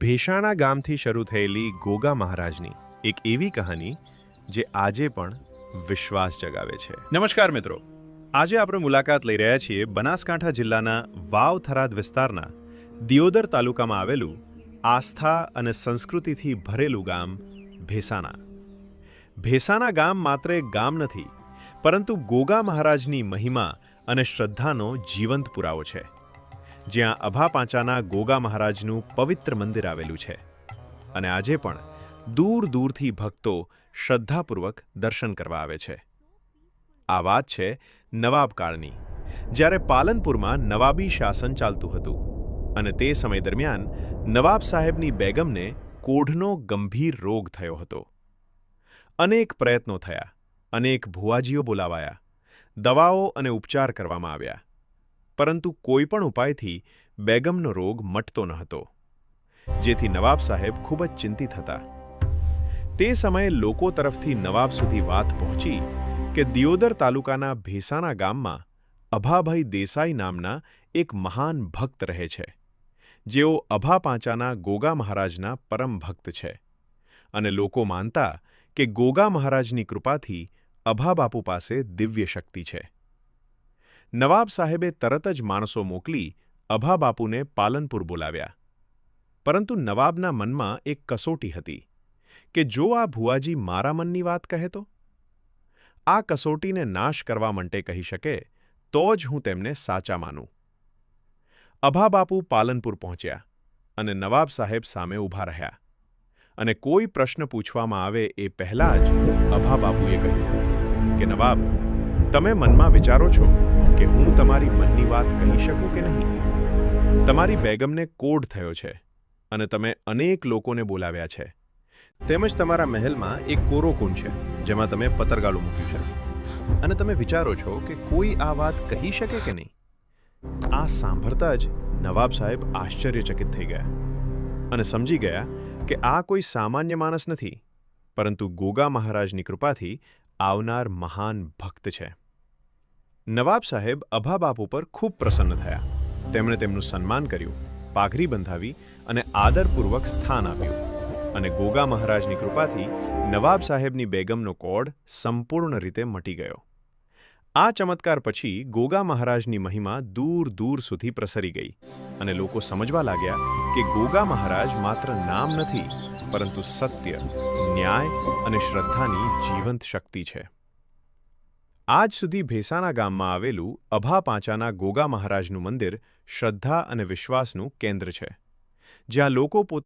ભેસાણા ગામથી શરૂ થયેલી ગોગા મહારાજની એક એવી કહાની જે આજે પણ વિશ્વાસ જગાવે છે. નમસ્કાર મિત્રો. આજે આપણે મુલાકાત લઈ રહ્યા છીએ બનાસકાંઠા જિલ્લાના વાવ થરાદ વિસ્તારના દિયોદર તાલુકામાં આવેલું આસ્થા અને સંસ્કૃતિથી ભરેલું ગામ ભેસાના ભેસાના ગામ માત્ર એક ગામ નથી, પરંતુ ગોગા મહારાજની મહિમા અને શ્રદ્ધાનો જીવંત પુરાવો છે. જ્યાં અભા પાંચાના ગોગા મહારાજનું પવિત્ર મંદિર આવેલું છે. અને આજે પણ દૂર દૂરથી ભક્તો શ્રદ્ધાપૂર્વક દર્શન કરવા આવે છે. આ વાત છે નવાબકાળની જ્યારે પાલનપુરમાં નવાબી શાસન ચાલતું હતું અને તે સમય દરમિયાન નવાબ સાહેબની બેગમને કોઢનો ગંભીર રોગ થયો હતો. અનેક પ્રયત્નો થયા, અનેક ભુવાજીઓ બોલાવાયા, દવાઓ અને ઉપચાર કરવામાં આવ્યા. પરંતુ કોઈ પણ ઉપાયથી બેગમનો રોગ મટતો ન હતો. જેથી નવાબ સાહેબ ખૂબ જ ચિંતિત હતા. તે સમયે લોકો તરફથી નવાબ સુધી વાત પહોંચી કે દિયોદર તાલુકાના ભેસાના ગામમાં અભાભાઈ દેસાઈ નામના એક મહાન ભક્ત રહે છે. જેઓ અભા પાંચાના ગોગા મહારાજના પરમ ભક્ત છે અને લોકો માનતા કે ગોગા મહારાજની કૃપાથી અભા બાપુ પાસે દિવ્ય શક્તિ છે. નવાબ સાહેબે તરત જ માણસો મોકલી અભા બાપુને પાલનપુર બોલાવ્યા. પરંતુ નવાબના મનમાં એક કસોટી હતી કે જો આ ભુવાજી મારા મનની વાત કહે તો? આ કસોટીને નાશ કરવા માટે કહી શકે તો જ હું તેમને સાચા માનું. અભા બાપુ પાલનપુર પહોંચ્યા અને નવાબ સાહેબ સામે ઊભા રહ્યા અને કોઈ પ્રશ્ન પૂછવામાં આવે એ પહેલાં જ અભા કહ્યું કે, નવાબ તમે મનમાં વિચારો છો કે હું તમારી મનની વાત કહી શકું કે નહીં? તમારી બેગમને કોડ થયો છે અને તમે અનેક લોકોને બોલાવ્યા છે. તેમજ તમારા મહેલમાં એક કોરો કુંડ છે, જેમાં તમે પતરગાળું મૂક્યું છે. અને તમે વિચારો છો કે કોઈ આ વાત કહી શકે કે નહીં? આ સાંભળતા જ નવાબ સાહેબ આશ્ચર્યચકિત થઈ ગયા અને સમજી ગયા કે આ કોઈ સામાન્ય માણસ નથી, પરંતુ ગોગા મહારાજની કૃપાથી આવનાર મહાન ભક્ત છે. નવાબ સાહેબ અભા બાપુ પર ખૂબ પ્રસન્ન થયા. તેમણે તેમનું સન્માન કર્યું પાઘરી બંધાવી અને આદરપૂર્વક સ્થાન આપ્યું. અને ગોગા મહારાજની કૃપાથી નવાબ સાહેબની બેગમનો કોડ સંપૂર્ણ રીતે મટી ગયો. આ ચમત્કાર પછી ગોગા મહારાજની મહિમા દૂર દૂર સુધી પ્રસરી ગઈ અને લોકો સમજવા લાગ્યા કે ગોગા મહારાજ માત્ર નામ નથી, પરંતુ સત્ય, ન્યાય અને શ્રદ્ધાની જીવંત શક્તિ છે. આજ સુધી ભેસાના ગામમાં આવેલું અભા પાંચાના ગોગા મહારાજનું મંદિર શ્રદ્ધા અને વિશ્વાસનું કેન્દ્ર છે. જ્યાં લોકો પોત